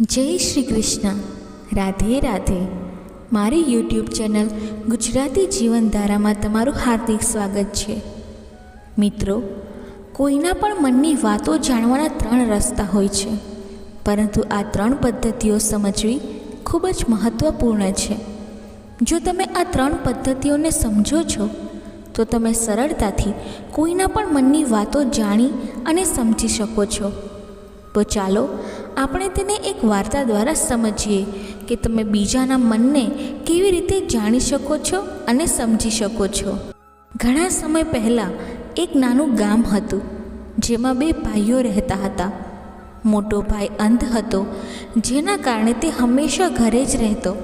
જય શ્રી કૃષ્ણ. રાધે રાધે. મારી YouTube channel Gujarati જીવનધારામાં તમારું હાર્દિક સ્વાગત છે. મિત્રો, કોઈના પણ મનની વાતો જાણવાના ત્રણ રસ્તા હોય છે, પરંતુ આ ત્રણ પદ્ધતિઓ સમજવી ખૂબ જ મહત્ત્વપૂર્ણ છે. જો તમે આ ત્રણ પદ્ધતિઓને સમજો છો, તો તમે સરળતાથી કોઈના પણ મનની વાતો જાણી અને સમજી શકો છો. તો ચાલો આપણે તેને એક વાર્તા દ્વારા સમજીએ કે તમે બીજાના મનને કેવી રીતે જાણી શકો છો અને સમજી શકો છો. ઘણા સમય પહેલાં એક નાનું ગામ હતું, જેમાં બે ભાઈઓ રહેતા હતા. મોટો ભાઈ અંધ હતો, જેના કારણે તે હંમેશા ઘરે જ રહેતો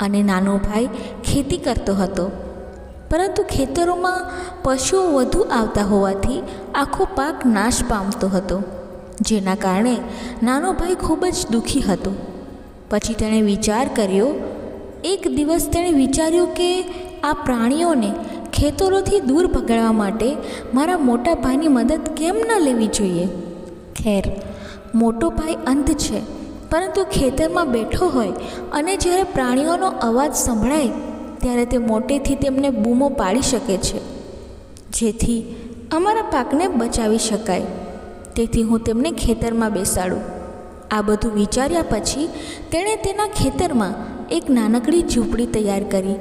અને નાનો ભાઈ ખેતી કરતો હતો. પરંતુ ખેતરોમાં પશુઓ વધુ આવતા હોવાથી આખો પાક નાશ પામતો હતો. જેના કારણે નાનો ભાઈ ખૂબ જ દુઃખી હતો. પછી તેણે વિચાર કર્યો, એક દિવસ તેણે વિચાર્યું કે આ પ્રાણીઓને ખેતરોથી દૂર ભગાડવા માટે મારા મોટા ભાઈની મદદ કેમ ન લેવી જોઈએ? ખેર, મોટો ભાઈ અંધ છે, પરંતુ ખેતરમાં બેઠો હોય અને જ્યારે પ્રાણીઓનો અવાજ સંભળાય, ત્યારે તે મોટેથી તેમને બૂમો પાડી શકે છે. જેથી અમારા પાકને બચાવી શકાય. તેથી હું તેમને ખેતરમાં બેસાડું. આ બધું વિચાર્યા પછી તેણે તેના ખેતરમાં એક નાનકડી ઝૂંપડી તૈયાર કરી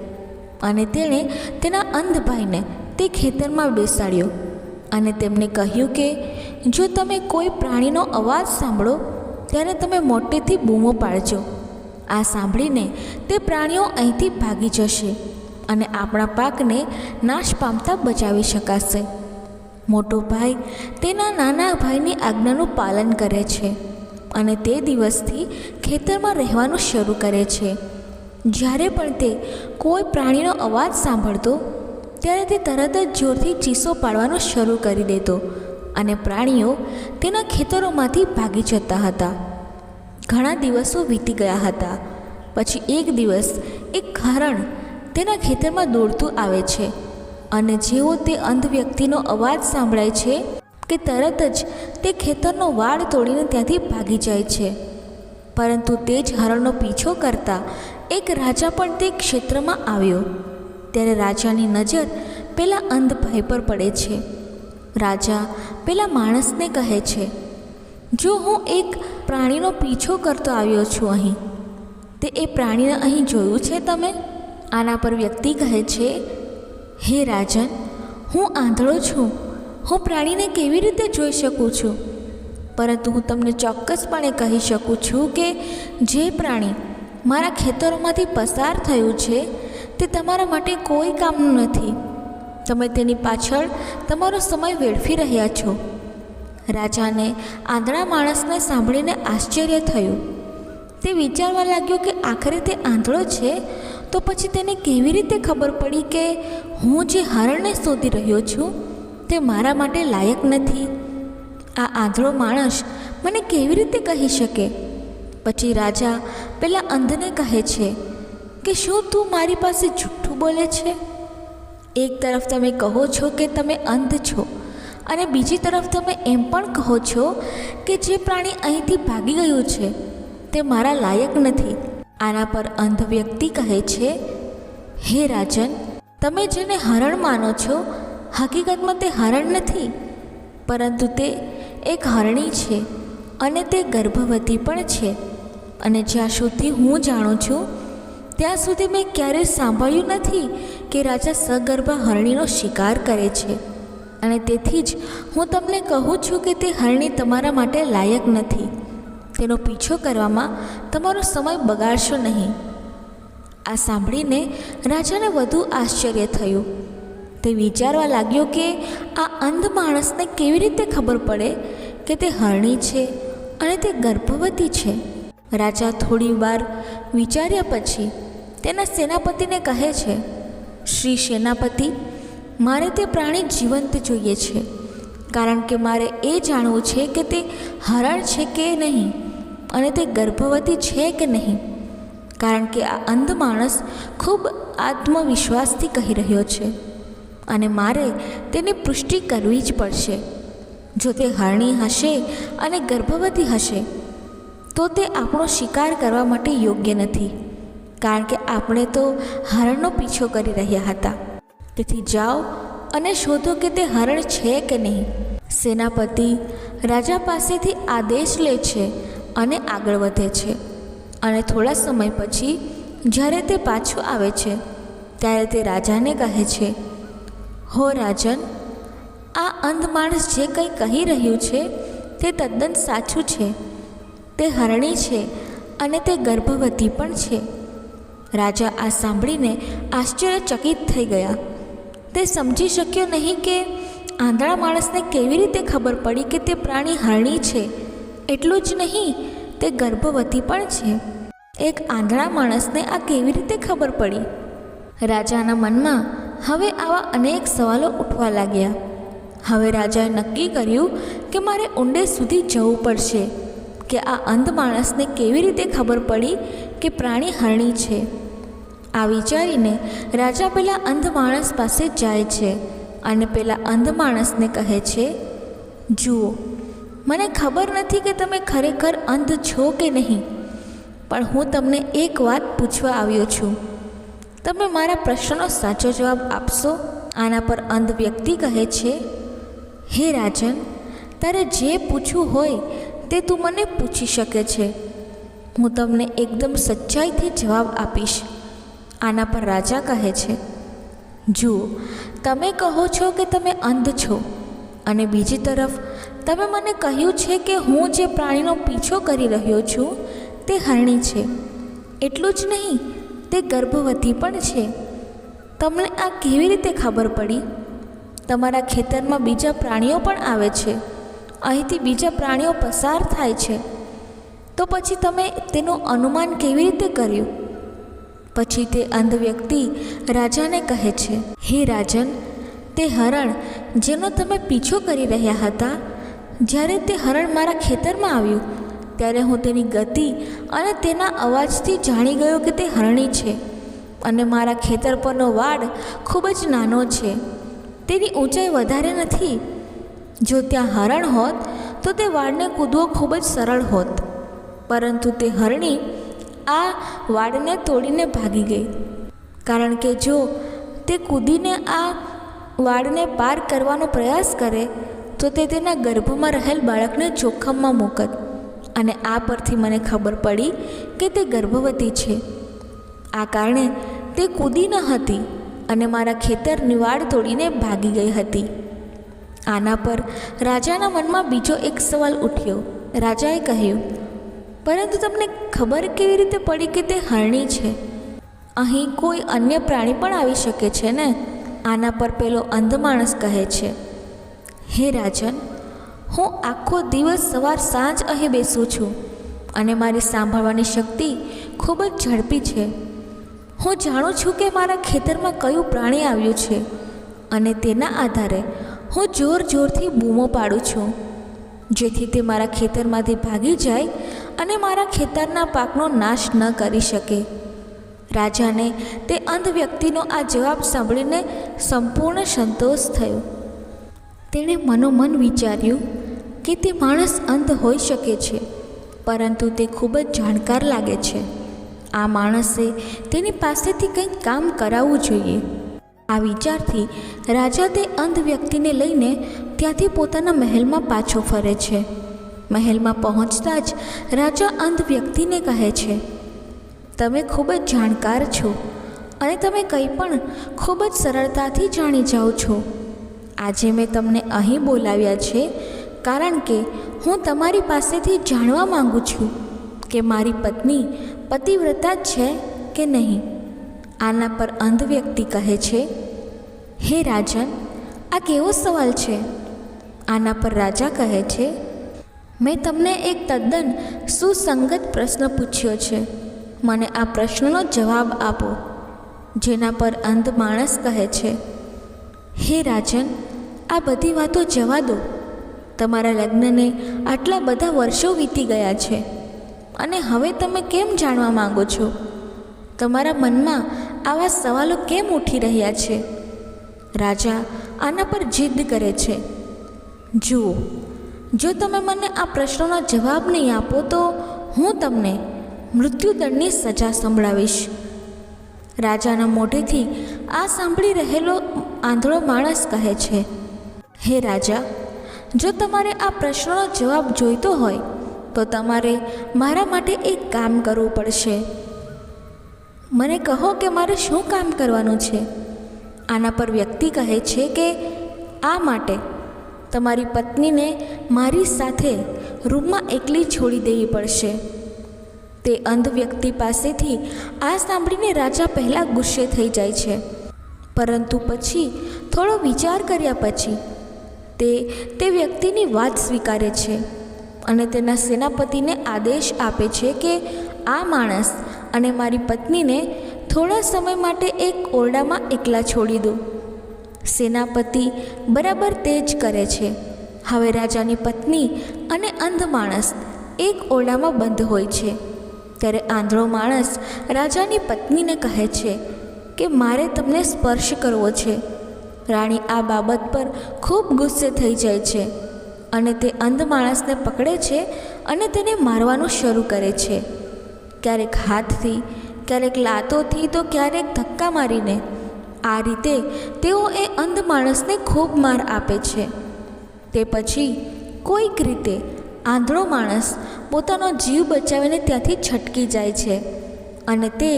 અને તેણે તેના અંધ ભાઈને તે ખેતરમાં બેસાડ્યો અને તેમને કહ્યું કે, જો તમે કોઈ પ્રાણીનો અવાજ સાંભળો, ત્યારે તમે મોટેથી બૂમો પાડજો. આ સાંભળીને તે પ્રાણીઓ અહીંથી ભાગી જશે અને આપણા પાકને નાશ પામતા બચાવી શકાશે. મોટો ભાઈ તેના નાના ભાઈની આજ્ઞાનું પાલન કરે છે અને તે દિવસથી ખેતરમાં રહેવાનું શરૂ કરે છે. જ્યારે પણ તે કોઈ પ્રાણીનો અવાજ સાંભળતો, ત્યારે તે તરત જ જોરથી ચીસો પાડવાનું શરૂ કરી દેતો અને પ્રાણીઓ તેના ખેતરોમાંથી ભાગી જતા હતા. ઘણા દિવસો વીતી ગયા હતા. પછી એક દિવસ એક હરણ તેના ખેતરમાં દોડતું આવે છે. અને જેવો તે અંધ વ્યક્તિનો અવાજ સાંભળાય છે કે તરત જ તે ખેતરનો વાડ તોડીને ત્યાંથી ભાગી જાય છે. પરંતુ તે જ હરણનો પીછો કરતા એક રાજા પણ તે ક્ષેત્રમાં આવ્યો. ત્યારે રાજાની નજર પેલા અંધ ભાઈ પર પડે છે. રાજા પેલા માણસને કહે છે, જો હું એક પ્રાણીનો પીછો કરતો આવ્યો છું અહીં, તે એ પ્રાણીને અહીં જોયું છે તમે? આના પર વ્યક્તિ કહે છે હે રાજન, હું આંધળો છું. હું પ્રાણીને કેવી રીતે જોઈ શકું છું? પરંતુ હું તમને ચોક્કસપણે કહી શકું છું કે જે પ્રાણી મારા ખેતરોમાંથી પસાર થયું છે, તે તમારા માટે કોઈ કામનું નથી. તમે તેની પાછળ તમારો સમય વેડફી રહ્યા છો. રાજાને આંધળા માણસને સાંભળીને આશ્ચર્ય થયું. તે વિચારવા લાગ્યો કે આખરે તે આંધળો છે? તો પછી તેને કેવી રીતે ખબર પડી કે હું જે હરણને શોધી રહ્યો છું, તે મારા માટે લાયક નથી? આ આંધળો માણસ મને કેવી રીતે કહી શકે? પછી રાજા પેલા અંધને કહે છે કે શું તું મારી પાસે જૂઠું બોલે છે? એક તરફ તમે કહો છો કે તમે અંધ છો, અને બીજી તરફ તમે એમ પણ કહો છો કે જે પ્રાણી અહીંથી ભાગી ગયું છે, તે મારા લાયક નથી. આના પર અંધ વ્યક્તિ કહે છે, હે રાજન, તમે જેને હરણ માનો છો, હકીકતમાં તે હરણ નથી, પરંતુ તે એક હરણી છે અને તે ગર્ભવતી પણ છે. અને જ્યાં સુધી હું જાણું છું, ત્યાં સુધી મેં ક્યારેય સાંભળ્યું નથી કે રાજા સગર્ભા હરણીનો શિકાર કરે છે. અને તેથી જ હું તમને કહું છું કે તે હરણી તમારા માટે લાયક નથી. તેનો પીછો કરવામાં તમારો સમય બગાડશો નહીં. આ સાંભળીને રાજાને વધુ આશ્ચર્ય થયું. તે વિચારવા લાગ્યો કે આ અંધ માણસને કેવી રીતે ખબર પડે કે તે હરણી છે અને તે ગર્ભવતી છે? રાજા થોડી વાર વિચાર્યા પછી તેના સેનાપતિને કહે છે, શ્રી સેનાપતિ, મારે તે પ્રાણી જીવંત જોઈએ છે, કારણ કે મારે એ જાણવું છે કે તે હરણ છે કે નહીં. અને તે ગર્ભવતી છે કે નહીં? કારણ કે આ અંધ માણસ ખૂબ આત્મવિશ્વાસથી કહી રહ્યો છે. અને મારે તેની પુષ્ટિ કરવી જ પડશે. જો તે હરણી હશે અને ગર્ભવતી હશે, તો તે આપણો શિકાર કરવા માટે યોગ્ય નથી. કારણ કે આપણે તો હરણનો પીછો કરી રહ્યા હતા. તેથી જાઓ અને શોધો કે તે હરણ છે કે નહીં. સેનાપતિ રાજા પાસેથી આદેશ લે છે અને આગળ વધે છે. અને થોડા સમય પછી, જ્યારે તે પાછું આવે છે, ત્યારે તે રાજાને કહે છે, હો રાજન, આ અંધ માણસ જે કંઈ કહી રહ્યું છે, તે તદ્દન સાચું છે. તે હરણી છે અને તે ગર્ભવતી પણ છે. રાજા આ સાંભળીને આશ્ચર્યચકિત થઈ ગયા. તે સમજી શક્યો નહીં કે આંધળા માણસને કેવી રીતે ખબર પડી કે તે પ્રાણી હરણી છે? એટલું જ નહીં, તે ગર્ભવતી પણ છે. એક આંધળા માણસને આ કેવી રીતે ખબર પડી? રાજાના મનમાં હવે આવા અનેક સવાલો ઉઠવા લાગ્યા. હવે રાજાએ નક્કી કર્યું કે મારે ઊંડે સુધી જવું પડશે, કે આ અંધ માણસને કેવી રીતે ખબર પડી કે પ્રાણી હરણી છે. આ વિચારીને રાજા પેલા અંધ માણસ પાસે જાય છે અને પેલા અંધ માણસને કહે છે, જુઓ મને ખબર નથી કે તમે ખરેખર અંધ છો કે નહીં, પણ હું તમને એક વાત પૂછવા આવ્યો છું. તમે મારા પ્રશ્નનો સાચો જવાબ આપશો? આના પર અંધ વ્યક્તિ કહે છે, હે રાજન, તારે જે પૂછવું હોય તે તું મને પૂછી શકે છે. હું તમને એકદમ સચ્ચાઈથી જવાબ આપીશ. આના પર રાજા કહે છે, જુઓ, તમે કહો છો કે તમે અંધ છો, અને બીજી તરફ તમે મને કહ્યું છે કે હું જે પ્રાણીનો પીછો કરી રહ્યો છું, તે હરણી છે. એટલું જ નહીં, તે ગર્ભવતી પણ છે. તમને આ કેવી રીતે ખબર પડી? તમારા ખેતરમાં બીજા પ્રાણીઓ પણ આવે છે. અહીંથી બીજા પ્રાણીઓ પસાર થાય છે. તો પછી તમે તેનું અનુમાન કેવી રીતે કર્યું? પછી તે અંધ વ્યક્તિ રાજાને કહે છે, હે રાજન, તે હરણ, જેનો તમે પીછો કરી રહ્યા હતા જ્યારે તે હરણ મારા ખેતરમાં આવ્યું, ત્યારે હું તેની ગતિ અને તેના અવાજથી જાણી ગયો કે તે હરણી છે અને મારા ખેતર પરનો વાડ ખૂબ જ નાનો છે. તેની ઊંચાઈ વધારે નથી. જો ત્યાં હરણ હોત, તો તે વાડને કૂદવો ખૂબ જ સરળ હોત. પરંતુ તે હરણી આ વાડને તોડીને ભાગી ગઈ. કારણ કે જો તે કૂદીને આ વાડને પાર કરવાનો પ્રયાસ કરે તો તે તેના ગર્ભમાં રહેલ બાળકને જોખમમાં મૂકત અને આ પરથી મને ખબર પડી કે તે ગર્ભવતી છે. આ કારણે તે કૂદી ન હતી અને મારા ખેતરની નિવાડ તોડીને ભાગી ગઈ હતી. આના પર રાજાના મનમાં બીજો એક સવાલ ઉઠ્યો. રાજાએ કહ્યું, પરંતુ તમને ખબર કેવી રીતે પડી કે તે હરણી છે? અહીં કોઈ અન્ય પ્રાણી પણ આવી શકે છે ને? આના પર પેલો અંધ માણસ કહે છે. હે રાજન, હું આખો દિવસ સવાર સાંજ અહીં બેસું છું અને મારી સાંભળવાની શક્તિ ખૂબ જ ઝડપી છે. હું જાણું છું કે મારા ખેતરમાં કયું પ્રાણી આવ્યું છે અને તેના આધારે હું જોર જોરથી બૂમો પાડું છું. જેથી તે મારા ખેતરમાંથી ભાગી જાય અને મારા ખેતરના પાકનો નાશ ન કરી શકે. રાજાને તે અંધ વ્યક્તિનો આ જવાબ સાંભળીને સંપૂર્ણ સંતોષ થયો. તેણે મનોમન વિચાર્યું કે તે માણસ અંધ હોઈ શકે છે, પરંતુ તે ખૂબ જ જાણકાર લાગે છે. આ માણસે તેની પાસેથી કંઈક કામ કરાવવું જોઈએ. આ વિચારથી રાજા તે અંધ વ્યક્તિને લઈને ત્યાંથી પોતાના મહેલમાં પાછો ફરે છે. મહેલમાં પહોંચતા જ રાજા અંધ વ્યક્તિને કહે છે, તમે ખૂબ જ જાણકાર છો અને તમે કંઈ પણ ખૂબ જ સરળતાથી જાણી જાઓ છો. આજે મેં તમને અહીં બોલાવ્યા છે કારણ કે હું તમારી પાસેથી જાણવા માગું છું કે મારી પત્ની પતિવ્રતા છે કે નહીં. આના પર અંધ વ્યક્તિ કહે છે, હે રાજન, આ કેવો સવાલ છે? આના પર રાજા કહે છે, મેં તમને એક તદ્દન સુસંગત પ્રશ્ન પૂછ્યો છે. મને આ પ્રશ્નનો જવાબ આપો. જેના પર અંધ માણસ કહે છે હે રાજન, આ બધી વાતો જવા દો. તમારા લગ્નને આટલા બધા વર્ષો વીતી ગયા છે અને હવે તમે કેમ જાણવા માંગો છો? તમારા મનમાં આવા સવાલો કેમ ઉઠી રહ્યા છે? રાજા આના પર જીદ કરે છે. જુઓ, જો તમે મને આ પ્રશ્નોના જવાબ નહીં આપો તો હું તમને મૃત્યુદંડની સજા સંભળાવીશ. રાજાના મોઢેથી આ સાંભળી રહેલો આંધળો માણસ કહે છે, હે રાજા, જો તમારે આ પ્રશ્નનો જવાબ જોઈતો હોય, તો તમારે મારા માટે એક કામ કરવું પડશે. મને કહો કે મારે શું કામ કરવાનું છે? આના પર વ્યક્તિ કહે છે કે, આ માટે તમારી પત્નીને મારી સાથે રૂમમાં એકલી છોડી દેવી પડશે. તે અંધ વ્યક્તિ પાસેથી આ સાંભળીને રાજા પહેલાં ગુસ્સે થઈ જાય છે. પરંતુ પછી થોડો વિચાર કર્યા પછી તે તે વ્યક્તિની વાત સ્વીકારે છે અને તેના સેનાપતિને આદેશ આપે છે કે આ માણસ અને મારી પત્નીને થોડા સમય માટે એક ઓરડામાં એકલા છોડી દો. સેનાપતિ બરાબર તે જ કરે છે. હવે રાજાની પત્ની અને અંધ માણસ એક ઓરડામાં બંધ હોય છે. ત્યારે આંધળો માણસ રાજાની પત્નીને કહે છે કે મારે તમને સ્પર્શ કરવો છે. રાણી આ બાબત પર ખૂબ ગુસ્સે થઈ જાય છે અને તે અંધ માણસને પકડે છે અને તેને મારવાનું શરૂ કરે છે. ક્યારેક હાથથી, ક્યારેક લાતોથી, તો ક્યારેક ધક્કા મારીને. આ રીતે તેઓ એ અંધ માણસને ખૂબ માર આપે છે. તે પછી કોઈક રીતે આંધળો માણસ પોતાનો જીવ બચાવીને ત્યાંથી છટકી જાય છે અને તે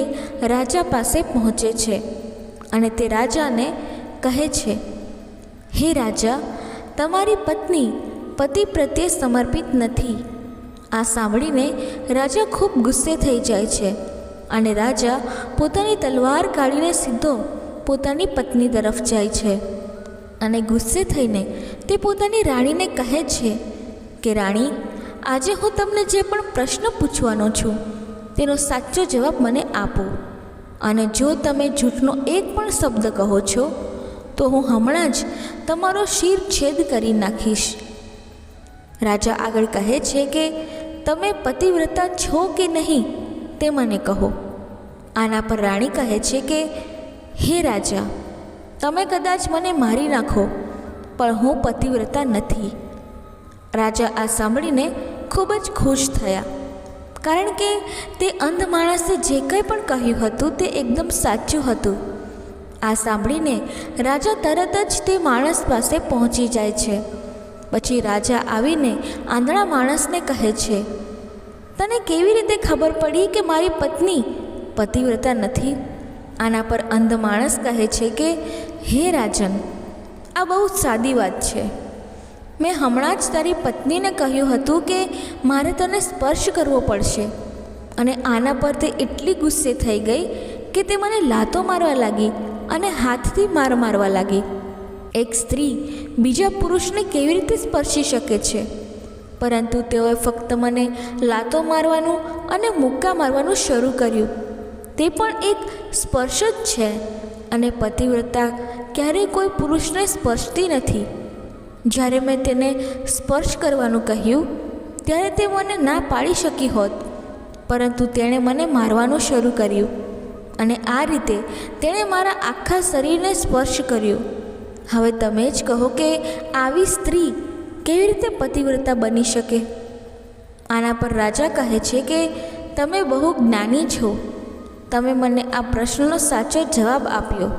રાજા પાસે પહોંચે છે અને તે રાજાને કહે છે, હે રાજા, તમારી પત્ની પતિ પ્રત્યે સમર્પિત નથી. આ સાંભળીને રાજા ખૂબ ગુસ્સે થઈ જાય છે અને રાજા પોતાની તલવાર કાઢીને સીધો પોતાની પત્ની તરફ જાય છે અને ગુસ્સે થઈને તે પોતાની રાણીને કહે છે કે, રાણી આજે હું તમને જે પણ પ્રશ્ન પૂછવાનો છું, તેનો સાચો જવાબ મને આપો. અને જો તમે જૂઠનો એક પણ શબ્દ કહો છો, તો હું હમણાં જ તમારો શિર છેદ કરી નાખીશ. રાજા આગળ કહે છે કે, તમે પતિવ્રતા છો કે નહીં, તે મને કહો. આના પર રાણી કહે છે કે, હે રાજા, તમે કદાચ મને મારી નાખો, પણ હું પતિવ્રતા નથી. રાજા આ સાંભળીને ખૂબ જ ખુશ થયા. કારણ કે તે અંધ માણસે જે કંઈ પણ કહ્યું હતું તે એકદમ સાચું હતું. આ સાંભળીને રાજા તરત જ તે માણસ પાસે પહોંચી જાય છે. પછી રાજા આવીને આંધળા માણસને કહે છે, તને કેવી રીતે ખબર પડી કે મારી પત્ની પતિવ્રતા નથી? આના પર અંધ માણસ કહે છે કે, હે રાજન, આ બહુ સાદી વાત છે. મેં હમણાં જ તારી પત્નીને કહ્યું હતું કે મારે તને સ્પર્શ કરવો પડશે. અને આના પર તે એટલી ગુસ્સે થઈ ગઈ કે તે મને લાતો મારવા લાગી અને હાથથી માર મારવા લાગી. એક સ્ત્રી બીજા પુરુષને કેવી રીતે સ્પર્શી શકે છે? પરંતુ તેઓએ ફક્ત મને લાતો મારવાનું અને મુક્કા મારવાનું શરૂ કર્યું. તે પણ એક સ્પર્શ જ છે અને પતિવ્રતા ક્યારેય કોઈ પુરુષને સ્પર્શતી નથી. જ્યારે મેં તેને સ્પર્શ કરવાનું કહ્યું, ત્યારે તે મને ના પાડી શકી હોત. પરંતુ તેણે મને મારવાનું શરૂ કર્યું અને આ રીતે તેણે મારા આખા શરીરને સ્પર્શ કર્યો. હવે તમે જ કહો કે આવી સ્ત્રી કેવી રીતે પતિવ્રતા બની શકે? આના પર રાજા કહે છે કે તમે બહુ જ્ઞાની છો. તમે મને આ પ્રશ્નનો સાચો જવાબ આપ્યો.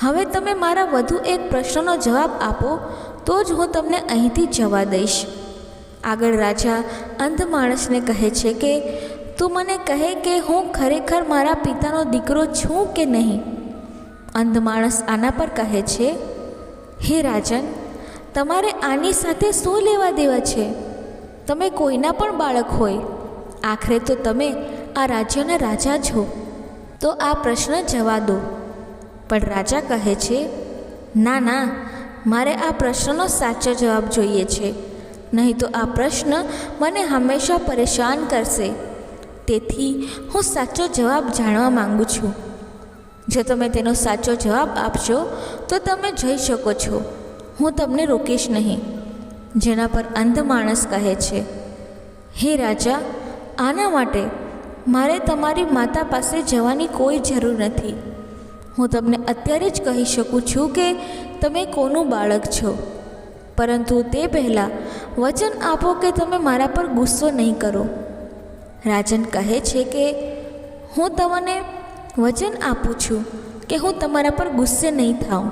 હવે તમે મારા વધુ એક પ્રશ્નનો જવાબ આપો તો જ હું તમને અહીંથી જવા દઈશ. આગળ રાજા અંધ માણસને કહે છે કે, તું મને કહે કે હું ખરેખર મારા પિતાનો દીકરો છું કે નહીં? અંધ માણસ આના પર કહે છે, હે રાજન, તમારે આની સાથે શું લેવા દેવા છે? તમે કોઈના પણ બાળક હોય. આખરે તો તમે આ રાજ્યના રાજા છો. તો આ પ્રશ્ન જવા દો. પણ રાજા કહે છે, ના ના મારે આ પ્રશ્નનો સાચો જવાબ જોઈએ છે. નહીં તો આ પ્રશ્ન મને હંમેશા પરેશાન કરશે. તેથી, હું સાચો જવાબ જાણવા માંગુ છું. જો તમે તેનો સાચો જવાબ આપશો, તો તમે જઈ શકો છો. હું તમને રોકીશ નહીં. જેના પર અંધ માણસ કહે છે, હે રાજા, આના માટે મારે તમારી માતા પાસે જવાની કોઈ જરૂર નથી. હું તમને અત્યારે જ કહી શકું છું કે તમે કોનું બાળક છો. પરંતુ તે પહેલાં વચન આપો કે તમે મારા પર ગુસ્સો નહીં કરો. રાજન કહે છે કે, હું તમને વચન આપું છું કે હું તમારા પર ગુસ્સે નહીં થાઉં.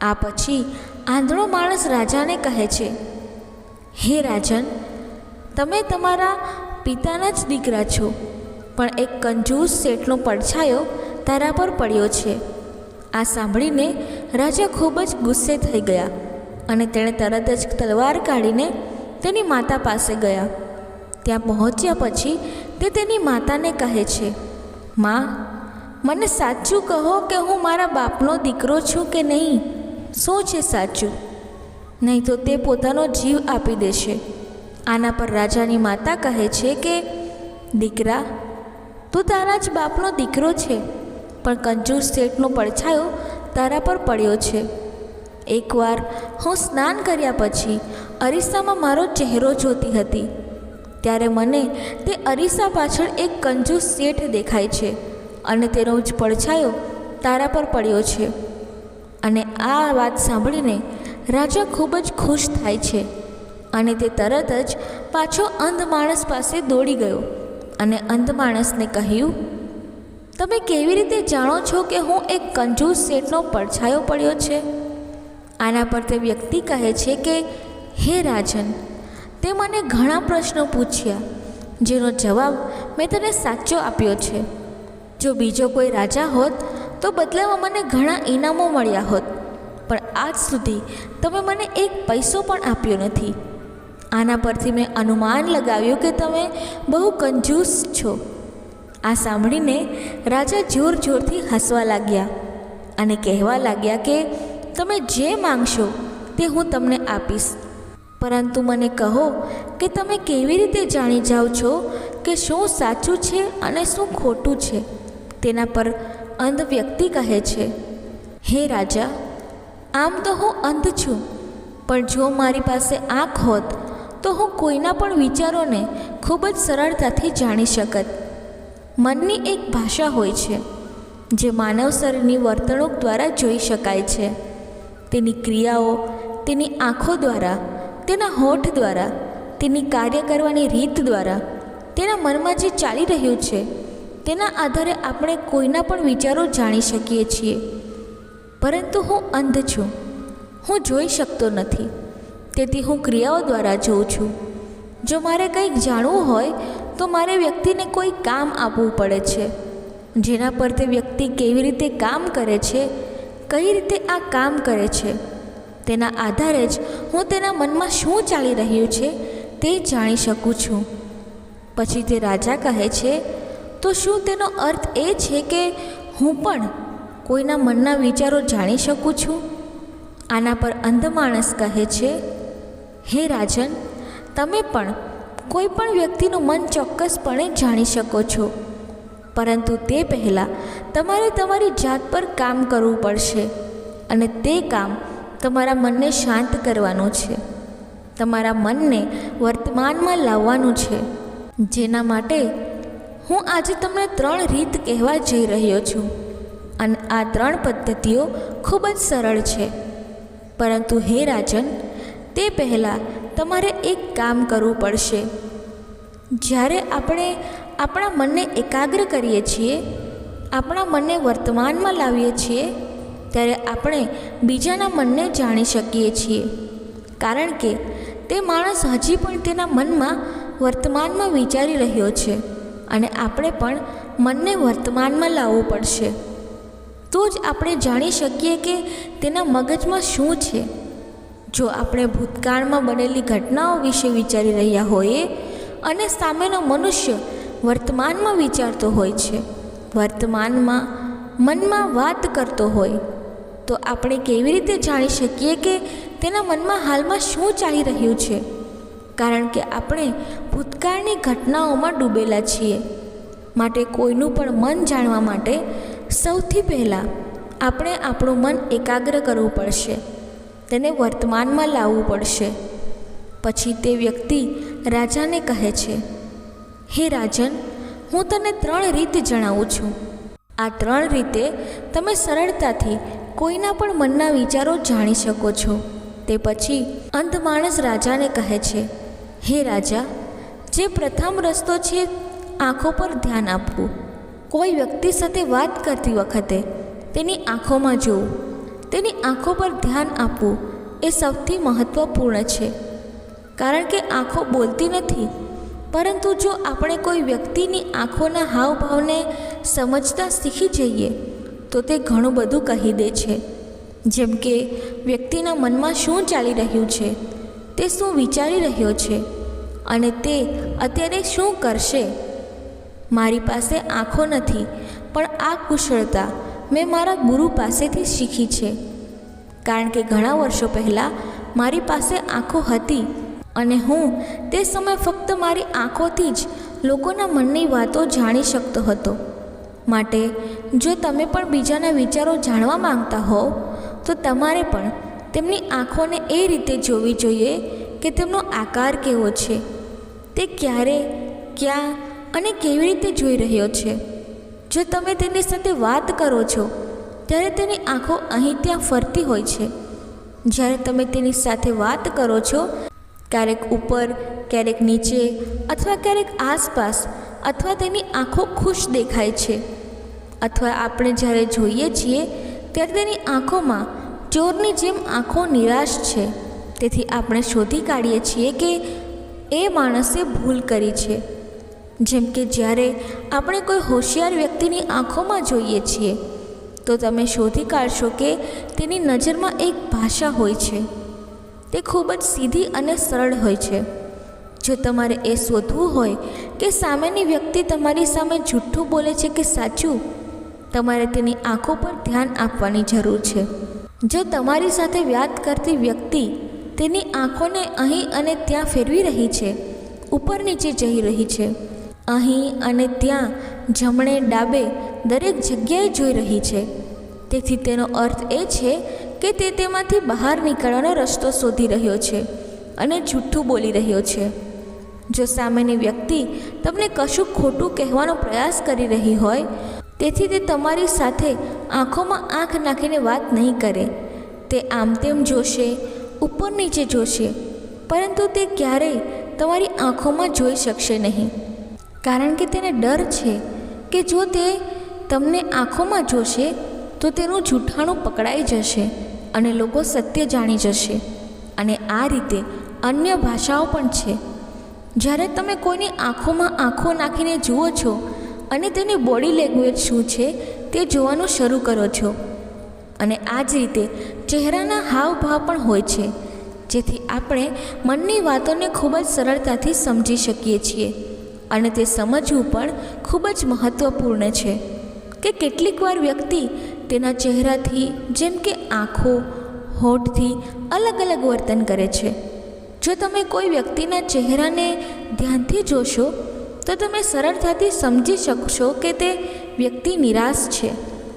આ પછી આંધળો માણસ રાજાને કહે છે, હે રાજન, તમે તમારા પિતાના જ દીકરા છો, પણ એક કંજૂસ શેઠનો પડછાયો તારા પર પડ્યો છે. આ સાંભળીને રાજા ખૂબ જ ગુસ્સે થઈ ગયા અને તેણે તરત જ તલવાર કાઢીને તેની માતા પાસે ગયા. ત્યાં પહોંચ્યા પછી તે તેની માતાને કહે છે, માં, મને સાચું કહો કે હું મારા બાપનો દીકરો છું કે નહીં? શું છે સાચું? નહીં તો તે પોતાનો જીવ આપી દેશે. આના પર રાજાની માતા કહે છે કે, દીકરા, તું તારા જ બાપનો દીકરો છે. પણ કંજૂસ શેઠનો પડછાયો તારા પર પડ્યો છે. એકવાર હું સ્નાન કર્યા પછી અરીસામાં મારો ચહેરો જોતી હતી. ત્યારે મને તે અરીસા પાછળ એક કંજૂસ શેઠ દેખાય છે અને તેનો જ પડછાયો તારા પર પડ્યો છે. અને આ વાત સાંભળીને રાજા ખૂબ જ ખુશ થાય છે અને તે તરત જ પાછો અંધ માણસ પાસે દોડી ગયો અને અંધ માણસને કહ્યું તમે કેવી રીતે જાણો છો કે હું એક કંજૂસ શેઠનો પડછાયો પડ્યો છે? આના પર તે વ્યક્તિ કહે છે કે, હે રાજન, તે મને ઘણા પ્રશ્નો પૂછ્યા, જેનો જવાબ મેં તને સાચો આપ્યો છે. જો બીજો કોઈ રાજા હોત, તો બદલામાં મને ઘણા ઇનામો મળ્યા હોત, પણ આજ સુધી તમે મને એક પૈસો પણ આપ્યો નથી. આના પરથી મેં અનુમાન લગાવ્યું કે તમે બહુ કંજૂસ છો. આ સાંભળીને રાજા જોર જોરથી હસવા લાગ્યા અને કહેવા લાગ્યા કે, તમે જે માંગશો તે હું તમને આપીશ. પરંતુ મને કહો કે તમે કેવી રીતે જાણી જાઓ છો કે શું સાચું છે અને શું ખોટું છે? તેના પર અંધ વ્યક્તિ કહે છે. હે રાજા, આમ તો હું અંધ છું, પણ જો મારી પાસે આંખ હોત તો હું કોઈના પણ વિચારોને ખૂબ જ સરળતાથી જાણી શકત. મનની એક ભાષા હોય છે, જે માનવ શરીરની વર્તણૂક દ્વારા જોઈ શકાય છે. તેની ક્રિયાઓ, તેની આંખો દ્વારા, તેના હોઠ દ્વારા, તેની કાર્ય કરવાની રીત દ્વારા, તેના મનમાં જે ચાલી રહ્યું છે, તેના આધારે આપણે કોઈના પણ વિચારો જાણી શકીએ છીએ. પરંતુ હું અંધ છું. હું જોઈ શકતો નથી. તેથી હું ક્રિયાઓ દ્વારા જોઉં છું. જો મારે કંઈક જાણવું હોય તો મારે વ્યક્તિને કોઈ કામ આપવું પડે છે. જેના પર તે વ્યક્તિ કેવી રીતે કામ કરે છે, કઈ રીતે આ કામ કરે છે, તેના આધારે જ હું તેના મનમાં શું ચાલી રહ્યું છે તે જાણી શકું છું. પછી તે રાજા કહે છે, તો શું તેનો અર્થ એ છે કે હું પણ કોઈના મનના વિચારો જાણી શકું છું? આના પર અંધ માણસ કહે છે, હે રાજન, તમે પણ કોઈ પણ વ્યક્તિનું મન ચોક્કસપણે જાણી શકો છો. પરંતુ તે પહેલાં તમારે તમારી જાત પર કામ કરવું પડશે અને તે કામ તમારા મનને શાંત કરવાનું છે. તમારા મનને વર્તમાનમાં લાવવાનું છે. જેના માટે હું આજે તમને ત્રણ રીત કહેવા જઈ રહ્યો છું અને આ ત્રણ પદ્ધતિઓ ખૂબ જ સરળ છે. પરંતુ હે રાજન, તે પહેલાં તમારે એક કામ કરવું પડશે. જ્યારે આપણે આપણા મનને એકાગ્ર કરીએ છીએ, આપણા મનને વર્તમાનમાં લાવીએ છીએ, ત્યારે આપણે બીજાના મનને જાણી શકીએ છીએ. કારણ કે તે માણસ હજી પણ તેના મનમાં વર્તમાનમાં વિચારી રહ્યો છે અને આપણે પણ મનને વર્તમાનમાં લાવવું પડશે. તો જ આપણે જાણી શકીએ કે તેના મગજમાં શું છે. જો આપણે ભૂતકાળમાં બનેલી ઘટનાઓ વિશે વિચારી રહ્યા હોઈએ અને સામેનો મનુષ્ય વર્તમાનમાં વિચારતો હોય છે, વર્તમાનમાં મનમાં વાત કરતો હોય, તો આપણે કેવી રીતે જાણી શકીએ કે તેના મનમાં હાલમાં શું ચાલી રહ્યું છે? કારણ કે આપણે ભૂતકાળની ઘટનાઓમાં ડૂબેલા છીએ. માટે કોઈનું પણ મન જાણવા માટે સૌથી પહેલાં આપણે આપણું મન એકાગ્ર કરવું પડશે. તેને વર્તમાનમાં લાવવું પડશે. પછી તે વ્યક્તિ રાજાને કહે છે, હે રાજન, હું તને ત્રણ રીત જણાવું છું. આ ત્રણ રીતે તમે સરળતાથી કોઈના પણ મનના વિચારો જાણી શકો છો. તે પછી અંધ માણસ રાજાને કહે છે, હે રાજા, જે પ્રથમ રસ્તો છે આંખો પર ધ્યાન આપવું. કોઈ વ્યક્તિ સાથે વાત કરતી વખતે તેની આંખોમાં જોવું. તેની આંખો પર ધ્યાન આપવું એ સૌથી મહત્ત્વપૂર્ણ છે. કારણ કે આંખો બોલતી નથી, પરંતુ જો આપણે કોઈ વ્યક્તિની આંખોના હાવભાવને સમજતા શીખી જઈએ, તો તે ઘણું બધું કહી દે છે. જેમ કે, વ્યક્તિના મનમાં શું ચાલી રહ્યું છે, તે શું વિચારી રહ્યો છે, અને તે અત્યારે શું કરશે? મારી પાસે આંખો નથી, પણ આ કુશળતા મેં મારા ગુરુ પાસેથી શીખી છે. કારણ કે ઘણા વર્ષો પહેલાં મારી પાસે આંખો હતી અને હું તે સમયે ફક્ત મારી આંખોથી જ લોકોના મનની વાતો જાણી શકતો હતો. માટે, જો તમે પણ બીજાના વિચારો જાણવા માંગતા હો તો તમારે પણ તેમની આંખોને એ રીતે જોવી જોઈએ કે તેમનો આકાર કેવો છે. તે ક્યારે, ક્યાં અને કેવી રીતે જોઈ રહ્યો છે. જો તમે તેની સાથે વાત કરો છો, ત્યારે તેની આંખો અહીં ત્યાં ફરતી હોય છે. જ્યારે તમે તેની સાથે વાત કરો છો, ક્યારેક ઉપર, ક્યારેક નીચે અથવા ક્યારેક આસપાસ અથવા તેની આંખો ખુશ દેખાય છે. અથવા આપણે જ્યારે જોઈએ છીએ, ત્યારે તેની આંખોમાં ચોરની જેમ આંખો નિરાશ છે. તેથી આપણે શોધી કાઢીએ છીએ કે એ માણસે ભૂલ કરી છે. જેમ કે જ્યારે આપણે કોઈ હોશિયાર વ્યક્તિની આંખોમાં જોઈએ છીએ, તો તમે શોધી કાઢશો કે તેની નજરમાં એક ભાષા હોય છે. તે ખૂબ જ સીધી અને સરળ હોય છે. જો તમારે એ શોધવું હોય કે સામેની વ્યક્તિ તમારી સામે જૂઠ્ઠું બોલે છે કે સાચું, તમારે તેની આંખો પર ધ્યાન આપવાની જરૂર છે. જો તમારી સાથે વાત કરતી વ્યક્તિ તેની આંખોને અહીં અને ત્યાં ફેરવી રહી છે, ઉપર નીચે જઈ રહી છે અહીં અને ત્યાં જમણે ડાબે દરેક જગ્યાએ જોઈ રહી છે. તેથી તેનો અર્થ એ છે કે તે તેમાંથી બહાર નીકળવાનો રસ્તો શોધી રહ્યો છે અને જૂઠું બોલી રહ્યો છે. જો સામેની વ્યક્તિ તમને કશું ખોટું કહેવાનો પ્રયાસ કરી રહી હોય, તેથી તે તમારી સાથે આંખોમાં આંખ નાખીને વાત નહીં કરે. તે આમ તેમ જોશે, ઉપર નીચે જોશે, પરંતુ તે ક્યારેય તમારી આંખોમાં જોઈ શકશે નહીં. કારણ કે તેને ડર છે કે જો તે તમને આંખોમાં જોશે, તો તેનું જૂઠાણું પકડાઈ જશે અને લોકો સત્ય જાણી જશે. અને આ રીતે અન્ય ભાષાઓ પણ છે. જ્યારે તમે કોઈની આંખોમાં આંખો નાખીને જુઓ છો અને તેની બોડી લેંગ્વેજ શું છે તે જોવાનું શરૂ કરો છો. અને આ જ રીતે ચહેરાના હાવભાવ પણ હોય છે, જેથી આપણે મનની વાતોને ખૂબ જ સરળતાથી સમજી શકીએ છીએ. અને તે સમજવું પણ ખૂબ જ મહત્ત્વપૂર્ણ છે કે કેટલીક વાર વ્યક્તિ તેના ચહેરાથી, જેમ કે આંખો, હોઠથી અલગ અલગ વર્તન કરે છે. જો તમે કોઈ વ્યક્તિના ચહેરાને ધ્યાનથી જોશો, તો તમે સરળતાથી સમજી શકશો કે તે વ્યક્તિ નિરાશ છે.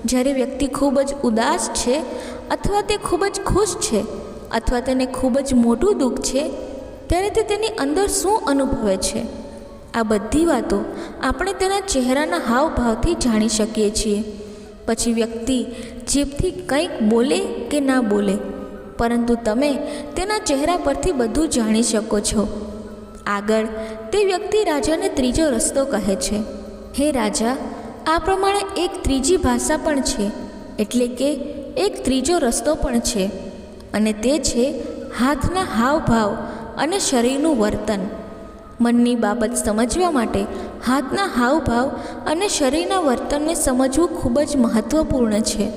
જ્યારે વ્યક્તિ ખૂબ જ ઉદાસ છે અથવા તે ખૂબ જ ખુશ છે અથવા તેને ખૂબ જ મોટું દુઃખ છે, ત્યારે તે તેની અંદર શું અનુભવે છે? આ બધી વાતો આપણે તેના ચહેરાના હાવભાવથી જાણી શકીએ છીએ. પછી વ્યક્તિ જીભથી કંઈક બોલે કે ના બોલે, પરંતુ તમે તેના ચહેરા પરથી બધું જાણી શકો છો. આગળ તે વ્યક્તિ રાજાને ત્રીજો રસ્તો કહે છે. હે રાજા, આ પ્રમાણે એક ત્રીજી ભાષા પણ છે, એટલે કે એક ત્રીજો રસ્તો પણ છે, અને તે છે હાથના હાવભાવ અને શરીરનું વર્તન. મનની બાબત સમજવા માટે હાથના હાવભાવ અને શરીરના વર્તનને સમજવું ખૂબ જ મહત્ત્વપૂર્ણ છે.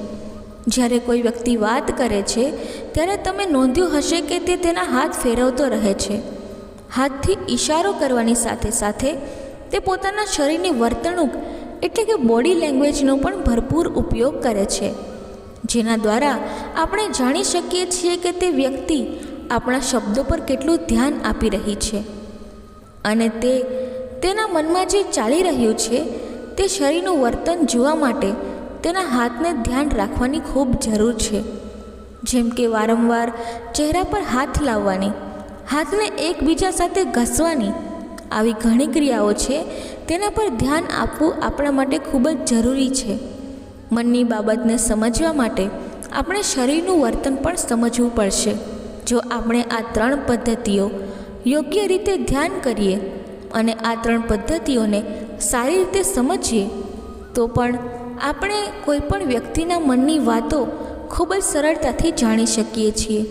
જ્યારે કોઈ વ્યક્તિ વાત કરે છે, ત્યારે તમે નોંધ્યું હશે કે તે તેના હાથ ફેરવતો રહે છે. હાથથી ઈશારો કરવાની સાથે સાથે તે પોતાના શરીરની વર્તણૂક એટલે કે બોડી લેંગ્વેજનો પણ ભરપૂર ઉપયોગ કરે છે. જેના દ્વારા આપણે જાણી શકીએ છીએ કે તે વ્યક્તિ આપણા શબ્દો પર કેટલું ધ્યાન આપી રહી છે. અને તે તેના મનમાં જે ચાલી રહ્યું છે, તે શરીરનું વર્તન જોવા માટે તેના હાથને ધ્યાન રાખવાની ખૂબ જરૂર છે. જેમ કે વારંવાર ચહેરા પર હાથ લાવવાની, હાથને એકબીજા સાથે ઘસવાની આવી ઘણી ક્રિયાઓ છે, તેના પર ધ્યાન આપવું આપણા માટે ખૂબ જ જરૂરી છે. મનની બાબતને સમજવા માટે આપણે શરીરનું વર્તન પણ સમજવું પડશે. જો આપણે આ ત્રણ પદ્ધતિઓ યોગ્ય રીતે ધ્યાન કરીએ અને આ ત્રણ પદ્ધતિઓને સારી રીતે સમજીએ, તો પણ આપણે કોઈ પણ વ્યક્તિના મનની વાતો ખૂબ જ સરળતાથી જાણી શકીએ છીએ.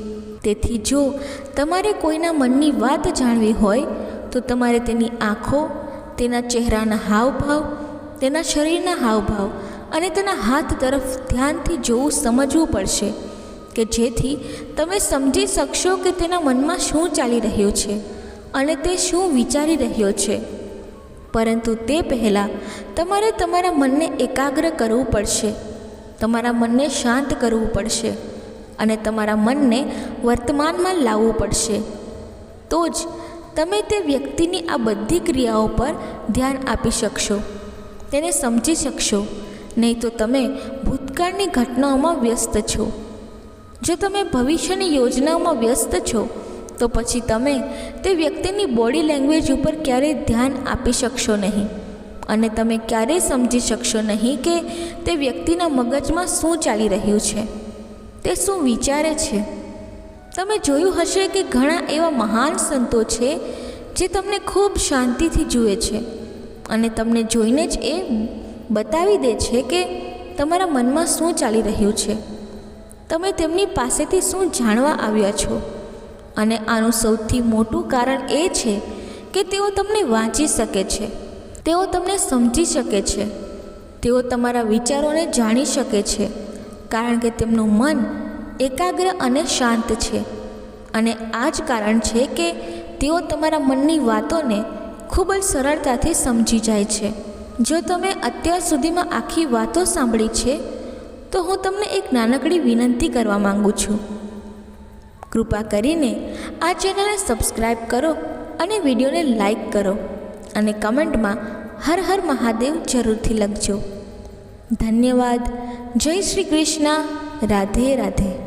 તેથી જો તમારે કોઈના મનની વાત જાણવી હોય, તો તમારે તેની આંખો, તેના ચહેરાના હાવભાવ, તેના શરીરના હાવભાવ અને તેના હાથ તરફ ધ્યાનથી જોવું સમજવું પડશે. કે જેથી તમે સમજી શકશો કે તેના મનમાં શું ચાલી રહ્યું છે અને તે શું વિચારી રહ્યો છે. પરંતુ તે પહેલાં તમારે તમારા મનને એકાગ્ર કરવું પડશે. તમારા મનને શાંત કરવું પડશે અને તમારા મનને વર્તમાનમાં લાવવું પડશે. તો જ તમે તે વ્યક્તિની આ બધી ક્રિયાઓ પર ધ્યાન આપી શકશો, તેને સમજી શકશો, નહીં તો તમે ભૂતકાળની ઘટનાઓમાં વ્યસ્ત છો. જો તમે ભવિષ્યની યોજનાઓમાં વ્યસ્ત છો, તો પછી તમે તે વ્યક્તિની બોડી લેંગ્વેજ ઉપર ક્યારેય ધ્યાન આપી શકશો નહીં. અને તમે ક્યારેય સમજી શકશો નહીં કે તે વ્યક્તિના મગજમાં શું ચાલી રહ્યું છે. તે શું વિચારે છે. તમે જોયું હશે કે ઘણા એવા મહાન સંતો છે, જે તમને ખૂબ શાંતિથી જુએ છે. અને તમને જોઈને જ એ બતાવી દે છે કે તમારા મનમાં શું ચાલી રહ્યું છે. તમે તેમની પાસેથી શું જાણવા આવ્યા છો? અને આનું સૌથી મોટું કારણ એ છે કે તેઓ તમને વાંચી શકે છે. તેઓ તમને સમજી શકે છે. તેઓ તમારા વિચારોને જાણી શકે છે. કારણ કે તેમનું મન એકાગ્ર અને શાંત છે. અને આ જ કારણ છે કે તેઓ તમારા મનની વાતોને ખૂબ જ સરળતાથી સમજી જાય છે. જો તમે અત્યાર સુધીમાં આખી વાતો સાંભળી છે તો હું તમને એક નાનકડી વિનંતી કરવા માંગુ છું. કૃપા કરીને આ ચેનલને સબસ્ક્રાઈબ કરો અને વિડીયોને લાઈક કરો અને કમેન્ટમાં હર હર મહાદેવ જરૂરથી લખજો. ધન્યવાદ. જય શ્રી કૃષ્ણ. રાધે રાધે.